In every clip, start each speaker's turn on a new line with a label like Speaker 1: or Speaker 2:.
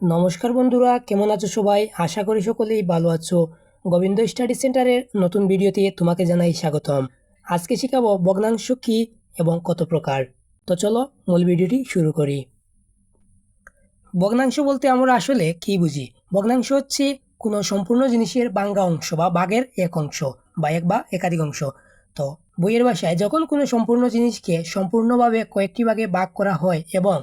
Speaker 1: নমস্কার বন্ধুরা, কেমন আছো সবাই? আশা করি সকলেই ভালো আছো। গোবিন্দ স্টাডি সেন্টারের নতুন ভিডিওতে তোমাকে জানাই স্বাগতম। আজকে শেখাবো ভগ্নাংশ কী এবং কত প্রকার। তো চলো মূল ভিডিওটি শুরু করি। ভগ্নাংশ বলতে আমরা আসলে কি বুঝি? ভগ্নাংশ হচ্ছে কোনো সম্পূর্ণ জিনিসের বাঙ্গা অংশ বা বাঘের এক অংশ বা এক বা একাধিক অংশ। তো বইয়ের ভাষায় যখন কোনো সম্পূর্ণ জিনিসকে সম্পূর্ণভাবে কয়েকটি ভাগে ভাগ করা হয় এবং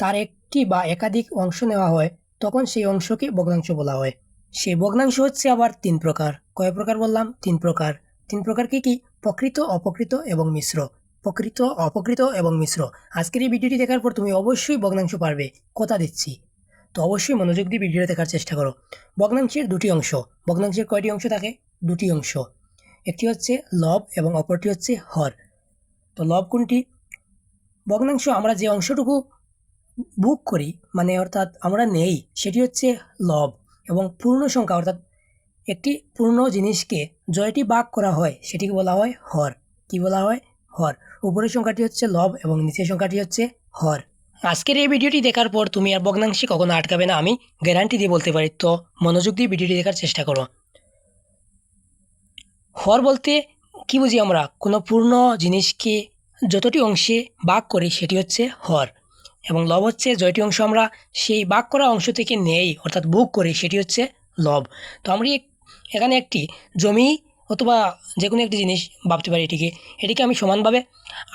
Speaker 1: তার একটি বা একাধিক অংশ নেওয়া হয় তখন সেই অংশকে ভগ্নাংশ বলা হয়। সেই ভগ্নাংশ হচ্ছে আবার তিন প্রকার। কয় প্রকার বললাম? তিন প্রকার। তিন প্রকার কি? কি প্রকৃত অপকৃত এবং মিশ্র। প্রকৃত অপকৃত এবং মিশ্র। আজকের এই ভিডিওটি দেখার পর তুমি অবশ্যই ভগ্নাংশ পারবে। কথা দিচ্ছি। তো অবশ্যই মনোযোগ দিয়ে ভিডিওটা দেখার চেষ্টা করো। ভগ্নাংশের দুটি অংশ। ভগ্নাংশের কয়টি অংশ থাকে? দুটি অংশ। একটি হচ্ছে লব এবং অপরটি হচ্ছে হর। তো লব কোনটি? ভগ্নাংশ আমরা যে অংশটুকু বুক করি মানে অর্থাৎ আমরা নেই, সেটি হচ্ছে লব এবং পূর্ণ সংখ্যা, অর্থাৎ একটি পূর্ণ জিনিসকে জয়টি ভাগ করা হয়, সেটিকে বলা হয় হর কি বলা হয়? হর উপরের সংখ্যাটি হচ্ছে লব এবং নিচের সংখ্যাটি হচ্ছে হর আজকের এই ভিডিওটি দেখার পর তুমি আর ভগ্নাংশে কখনো আটকাবে না, আমি গ্যারান্টি দিয়ে বলতে পারি, তো মনোযোগ দিয়ে ভিডিওটি দেখার চেষ্টা করো। হর বলতে কি বুঝি আমরা? কোনো পূর্ণ জিনিসকে যতটি অংশে ভাগ করি, সেটি হচ্ছে হর এবং লব হচ্ছে জয়টি অংশ আমরা সেই বাক করা অংশ থেকে নেই, অর্থাৎ বুক করি, সেটি হচ্ছে লব। তো আমরা এখানে একটি জমি অথবা যে কোনো একটি জিনিস ভাবতে পারি এটিকে। এটিকে আমি সমানভাবে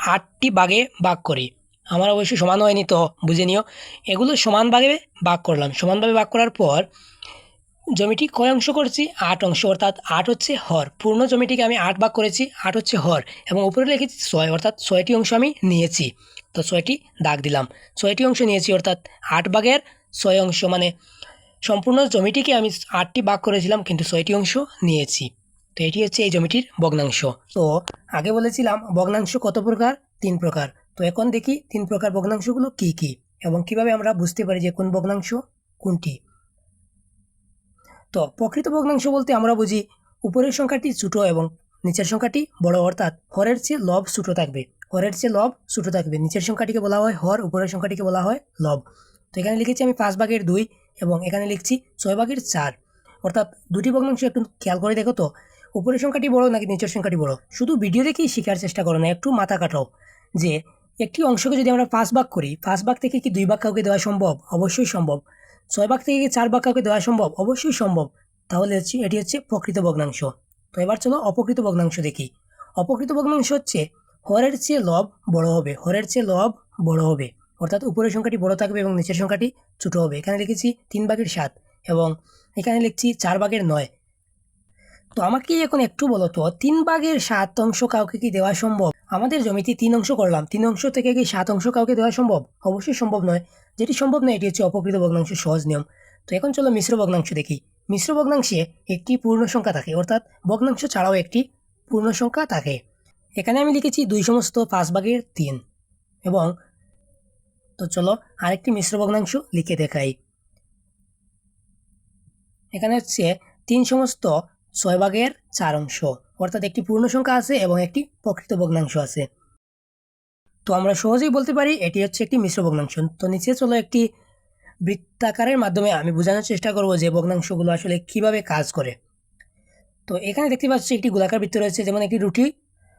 Speaker 1: আটটি ভাগে ভাগ করি। আমার অবশ্যই সমান হয়নি, তো বুঝে নিও। এগুলো সমান ভাগ করলাম। সমানভাবে ভাগ করার পর জমিটি কয় অংশ করেছি? আট অংশ, অর্থাৎ আট হচ্ছে হর। পূর্ণ জমিটিকে আমি আট ভাগ করেছি, আট হচ্ছে হর। এবং উপরে লিখেছি ছয়, অর্থাৎ ছয়টি অংশ আমি নিয়েছি। তো ছয়টি দাগ দিলাম। ছয়টি অংশ নিয়েছি, অর্থাৎ আট ভাগের ছয় অংশ মানে সম্পূর্ণ জমিটিকে আমি আটটি ভাগ করেছিলাম, কিন্তু ছয়টি অংশ নিয়েছি। তো এটি হচ্ছে এই জমিটির ভগ্নাংশ। তো আগে বলেছিলাম, ভগ্নাংশ কত প্রকার? তিন প্রকার। তো এখন দেখি তিন প্রকার ভগ্নাংশগুলো কি কি এবং কীভাবে আমরা বুঝতে পারি যে কোন ভগ্নাংশ কোনটি। তো প্রকৃত ভগ্নাংশ বলতে আমরা বুঝি উপরের সংখ্যাটি ছোটো এবং নিচের সংখ্যাটি বড়, অর্থাৎ হরের চেয়ে লব ছোটো থাকবে। হরের চেয়ে লব ছোটো থাকবে। নিচের সংখ্যাটিকে বলা হয় হর, উপরের সংখ্যাটিকে বলা হয় লব। তো এখানে লিখেছি আমি পাঁচ ভাগের দুই এবং এখানে লিখছি ছয় ভাগের চার। অর্থাৎ দুটি ভগ্নাংশ একটু খেয়াল করে দেখো তো, উপরের সংখ্যাটি বড় নাকি নিচের সংখ্যাটি বড়? শুধু ভিডিও দেখেই শেখার চেষ্টা করো না, একটু মাথা কাটাও। যে একটি অংশকে যদি আমরা পাঁচ ভাগ করি, পাঁচ ভাগ থেকে কি দুই ভাগ কাউকে দেওয়া সম্ভব? অবশ্যই সম্ভব। ছয় ভাগ থেকে কি চার ভাগ কাউকে দেওয়া সম্ভব? অবশ্যই সম্ভব। তাহলে হচ্ছে, এটি হচ্ছে প্রকৃত ভগ্নাংশ। তো এবার চলো অপকৃত ভগ্নাংশ দেখি। অপকৃত ভগ্নাংশ হচ্ছে, হরের চেয়ে লব বড় হবে। হরের চেয়ে লব বড় হবে। অর্থাৎ উপরের সংখ্যাটি বড় থাকবে এবং নিচের সংখ্যাটি ছোটো হবে। এখানে লিখেছি তিন ভাগের সাত এবং এখানে লিখছি চার ভাগের নয়। তো আমাকে এখন একটু বলো তো, তিন ভাগের সাত অংশ কাউকে কি দেওয়া সম্ভব? আমাদের জমিতে তিন অংশ করলাম, তিন অংশ থেকে কি সাত অংশ কাউকে দেওয়া সম্ভব? অবশ্যই সম্ভব নয়। যেটি সম্ভব নয়, এটি হচ্ছে অপকৃত ভগ্নাংশ সহজ নিয়ম। তো এখন চলো মিশ্র ভগ্নাংশ দেখি। মিশ্র ভগ্নাংশে একটি পূর্ণ সংখ্যা থাকে, অর্থাৎ ভগ্নাংশ ছাড়াও একটি পূর্ণ সংখ্যা থাকে। এখানে আমি লিখেছি দুই সমস্ত পাঁচ ভাগের তিন। এবং তো চলো আরেকটি মিশ্র ভগ্নাংশ লিখে দেখাই। এখানে হচ্ছে তিন সমস্ত ছয় ভাগের চার অংশ অর্থাৎ একটি পূর্ণ সংখ্যা আছে এবং একটি প্রকৃত ভগ্নাংশ আছে। তো আমরা সহজেই বলতে পারি এটি হচ্ছে একটি মিশ্র ভগ্নাংশ। তো নিচে চলো একটি বৃত্তাকারের মাধ্যমে আমি বোঝানোর চেষ্টা করব যে ভগ্নাংশগুলো আসলে কীভাবে কাজ করে। তো এখানে দেখতে পাচ্ছি একটি গোলাকার বৃত্ত রয়েছে, যেমন একটি রুটি।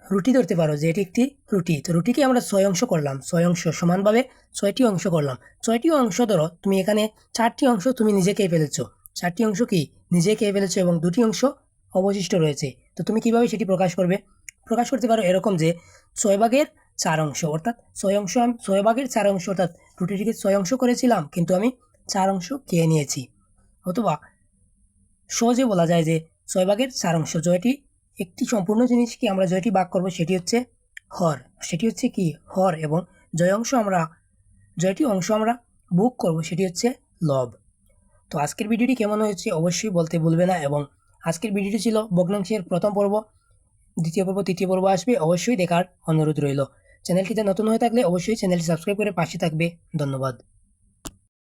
Speaker 1: রুটি ধরতে পারো যে এটি একটি রুটি। তো রুটিকে আমরা ছয় অংশ করলাম। ছয় অংশ সমানভাবে ছয়টি অংশ করলাম। ছয়টি অংশ ধরো, তুমি এখানে চারটি অংশ তুমি নিজে খেয়ে ফেলেছো। চারটি অংশ কি? নিজে খেয়ে ফেলেছো এবং দুটি অংশ অবশিষ্ট রয়েছে। তো তুমি কীভাবে সেটি প্রকাশ করবে? প্রকাশ করতে পারো এরকম যে, ছয় ভাগের চার অংশ, অর্থাৎ ছয় অংশ আমি, ছয় ভাগের চার অংশ, অর্থাৎ রুটিটিকে ছয় অংশ করেছিলাম, কিন্তু আমি চার অংশ খেয়ে নিয়েছি। অথবা সহজে বলা যায় যে, ছয় ভাগের চার অংশ, জয়টি একটি সম্পূর্ণ জিনিসকে আমরা জয়টি ভাগ করব, সেটি হচ্ছে হর। সেটি হচ্ছে কি? হর এবং জয় অংশ আমরা, জয়টি অংশ আমরা বুক করব, সেটি হচ্ছে লব। তো আজকের ভিডিওটি কেমন হয়েছে অবশ্যই বলতে ভুলবে না এবং আজকের ভিডিওটি ছিল ভগ্নাংশের প্রথম পর্ব। দ্বিতীয় পর্ব, তৃতীয় পর্ব আসবে, অবশ্যই দেখার অনুরোধ রইল। চ্যানেলটিতে নতুন হয়ে থাকলে অবশ্যই চ্যানেলটি সাবস্ক্রাইব করে পাশে থাকবে। ধন্যবাদ।